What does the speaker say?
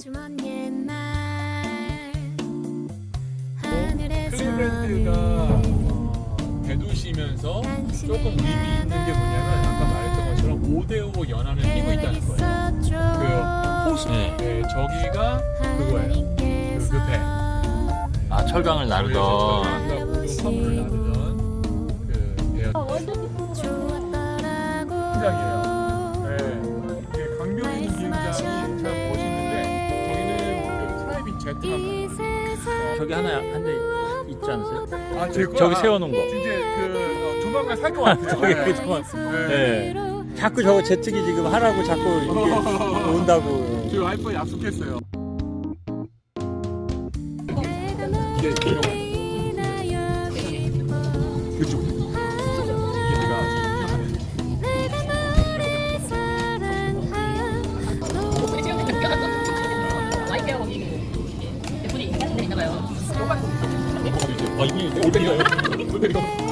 아주 먼 옛날 하늘에서 클리브랜드가 어, 대도시면서 조금 의미 있는 게 뭐냐면 아까 말했던 것처럼 5대5 연안을 끼고 있다는 거예요. 그 호수. 네. 네, 저기가 그거예요. 그, 그 배. 아 철강을 나르던 나르던 화물을 나르던 그 배였던 현장이에요. 그 프라이빗 제트가 저기 하나 한대 있지 않으세요? 아, 제 거야? 저기 세워놓은 거. 진짜 그 어, 조만간 살 것 같아요. 저기 네. 그 조만. 네. 네. 자꾸 저거 제트기 지금 하라고 자꾸 이렇게 온다고. 저희 와이프 약속했어요. 이게 이런 거. 그쪽. 있잖아요. 아 이게 올백이에요. 올백이요.